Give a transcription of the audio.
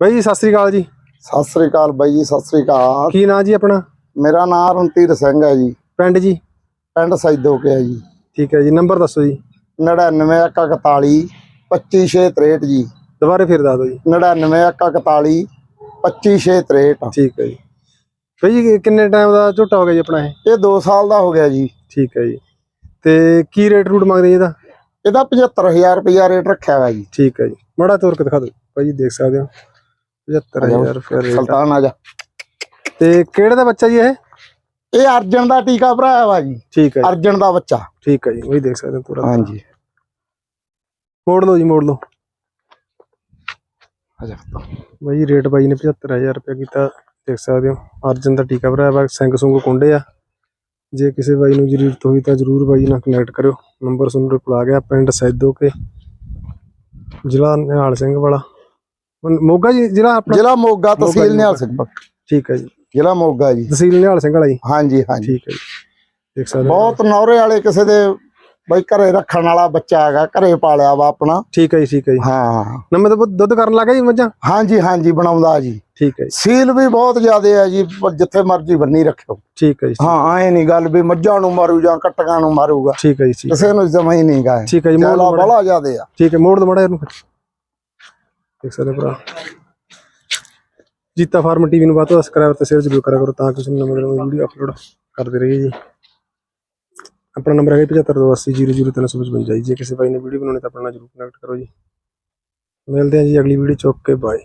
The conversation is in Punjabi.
ਬਾਈ ਜੀ ਸਤਿ ਸ੍ਰੀ ਅਕਾਲ ਜੀ। ਸਤਿ ਸ੍ਰੀ ਅਕਾਲ ਬਾਈ ਜੀ ਸਤਿ ਸ੍ਰੀ ਅਕਾਲ। ਕੀ ਨਾਂ ਜੀ ਆਪਣਾ? ਮੇਰਾ ਨਾਮ ਰਣਧੀਰ ਸਿੰਘ ਹੈ ਜੀ। ਪਿੰਡ ਜੀ? ਪਿੰਡ ਸੈਦੋ ਕੇ ਹੈ ਜੀ। ਠੀਕ ਹੈ ਜੀ ਨੰਬਰ ਦੱਸੋ ਜੀ। 9941 25663 ਜੀ। ਦੁਬਾਰੇ ਫਿਰ ਦੱਸ ਦਿਓ ਜੀ। 9941 25663 ਠੀਕ ਹੈ ਜੀ। ਬਾਈ ਜੀ ਕਿੰਨੇ ਟਾਈਮ ਦਾ ਝੋਟਾ ਹੋ ਗਿਆ ਜੀ ਆਪਣਾ ਇਹ? ਇਹ 2 ਸਾਲ ਦਾ ਹੋ ਗਿਆ ਜੀ। ਠੀਕ ਹੈ ਜੀ। ਤੇ ਕੀ ਰੇਟ ਰੂਟ ਮੰਗਦੇ ਜੀ ਇਹਦਾ? ਇਹਦਾ 75000 ਰੁਪਇਆ ਰੇਟ ਰੱਖਿਆ ਹੋਇਆ ਜੀ। ਠੀਕ ਹੈ ਜੀ। ਮਾੜਾ ਤੋਰ ਕੇ ਦਿਖਾ ਦਿਓ। ਭਾਈ ਜੀ ਦੇਖ ਸਕਦੇ ਹੋ। 75000 ਰੁਪਏ ਰੇਟ ਆ। ਸੁਲਤਾਨ ਆ ਜਾ ਤੇ ਕਿਹੜੇ ਦਾ ਬੱਚਾ ਜੀ ਇਹ? ਇਹ ਅਰਜਨ ਦਾ ਟੀਕਾ ਭਰਾਇਆ ਵਾ ਜੀ। ਠੀਕ ਹੈ ਅਰਜਨ ਦਾ ਬੱਚਾ। ਠੀਕ ਹੈ ਜੀ ਉਹੀ ਦੇਖ ਸਕਦੇ ਹੋ ਪੂਰਾ। ਹਾਂਜੀ। ਮੋੜ ਲਓ ਜੀ ਮੋੜ ਲਓ। ਆ ਜਾ ਬਾਈ ਜੀ ਰੇਟ ਬਾਈ ਨੇ 75000 ਰੁਪਏ ਕੀਤਾ ਦੇਖ ਸਕਦੇ ਹੋ। ਅਰਜਨ ਦਾ ਟੀਕਾ ਭਰਾਇਆ ਵਾ ਸਿੰਘ ਸੁੰਗ ਕੁੰਡੇ ਆ। ਜੇ ਕਿਸੇ ਬਾਈ ਨੂੰ ਜ਼ਰੂਰਤ ਹੋਈ ਤਾਂ ਜ਼ਰੂਰ ਬਾਈ ਨਾਲ ਕਨੈਕਟ ਕਰਿਓ। ਨੰਬਰ ਸੁਣ ਰਿਪਲਾ ਆ ਗਿਆ ਪਿੰਡ ਸੈਦੋ ਕੇ ਜ਼ਿਲ੍ਹਾ ਨਿਹਾਲ ਸਿੰਘ ਵਾਲਾ। ਮੋਗਾ ਜੀ ਜ਼ਿਲ੍ਹਾ ਆਪਣਾ? ਜ਼ਿਲ੍ਹਾ ਮੋਗਾ ਤਹਿਸੀਲ ਨਿਹਾਲ ਸਿੰਘ ਠੀਕ ਹੈ ਜੀ। ਜ਼ਿਲ੍ਹਾ ਮੋਗਾ ਜੀ। ਤਹਿਸੀਲ ਨਿਹਾਲ ਸਿੰਘ ਵਾਲਾ ਜੀ। ਹਾਂਜੀ ਹਾਂਜੀ। ਠੀਕ ਹੈ ਜੀ। ਦੇਖ ਸਕਦੇ ਬਹੁਤ ਨੌਰੇ ਵਾਲੇ ਕਿਸੇ ਦੇ ਬਈ ਘਰੇ ਰੱਖਣ ਵਾਲਾ ਬੱਚਾ ਹੈਗਾ ਘਰੇ ਪਾਲਿਆ ਵਾ ਆਪਣਾ। ਠੀਕ ਹੈ ਜੀ ਠੀਕ ਹੈ ਜੀ। ਹਾਂ। ਤਾਂ ਦੁੱਧ ਕਰਨ ਲੱਗਾ ਜੀ ਮੱਝਾਂ? ਹਾਂਜੀ ਹਾਂਜੀ ਬਣਾਉਂਦਾ ਜੀ। ਠੀਕ ਹੈ ਸੀਲ ਵੀ ਬਹੁਤ ਜ਼ਿਆਦੇ ਹੈ ਜੀ ਪਰ ਜਿੱਥੇ ਮਰਜ਼ੀ ਬੰਨੀ ਰੱਖਿਓ। ਠੀਕ ਹੈ ਜੀ। ਹਾਂ ਐ ਨਹੀਂ ਗੱਲ ਵੀ ਮੱਝਾਂ ਨੂੰ ਮਾਰੂ ਜਾਂ ਕੱਟੀਆਂ ਨੂੰ ਮਾਰੂਗਾ। ਠੀਕ ਹੈ ਜੀ। ਕਿਸੇ ਨੂੰ ਜਮਾ ਹੀ ਨਹੀਂ ਗਾ ਠੀਕ ਹੈ ਜੀ ਮੋੜ ਬੜਾ ਜ਼ਿਆਦੇ ਆ। ਠੀਕ ਹੈ ਮੋੜ ਦੋ ਮੜਾ ਇਹਨੂੰ। ਦੇਖ ਸਕਦੇ ਭਰਾ। ਜੀਤਾ ਫਾਰਮ ਟੀਵੀ ਨੂੰ ਬਾਤ ਸਬਸਕ੍ਰਾਈਬ ਤੇ ਸ਼ੇਅਰ ਜ਼ਰੂਰ ਕਰਿਆ ਕਰੋ ਤਾਂ ਕਿ ਤੁਹਾਨੂੰ ਨਵੇਂ ਨਵੇਂ ਵੀਡੀਓ ਅਪਲੋਡ ਕਰਦੇ ਰਹੀਏ ਜੀ। ਆਪਣਾ ਨੰਬਰ ਹੈ 7528000355 ਜੀ। ਜੇ ਕਿਸੇ ਭਾਈ ਨੇ ਵੀਡੀਓ ਬਣਾਉਣੀ ਤਾਂ ਆਪਣਾ ਜ਼ਰੂਰ ਕਨੈਕਟ ਕਰੋ ਜੀ। ਮਿਲਦੇ ਹਾਂ ਜੀ ਅਗਲੀ ਵੀਡੀਓ ਚੁੱਕ ਕੇ ਬਾਏ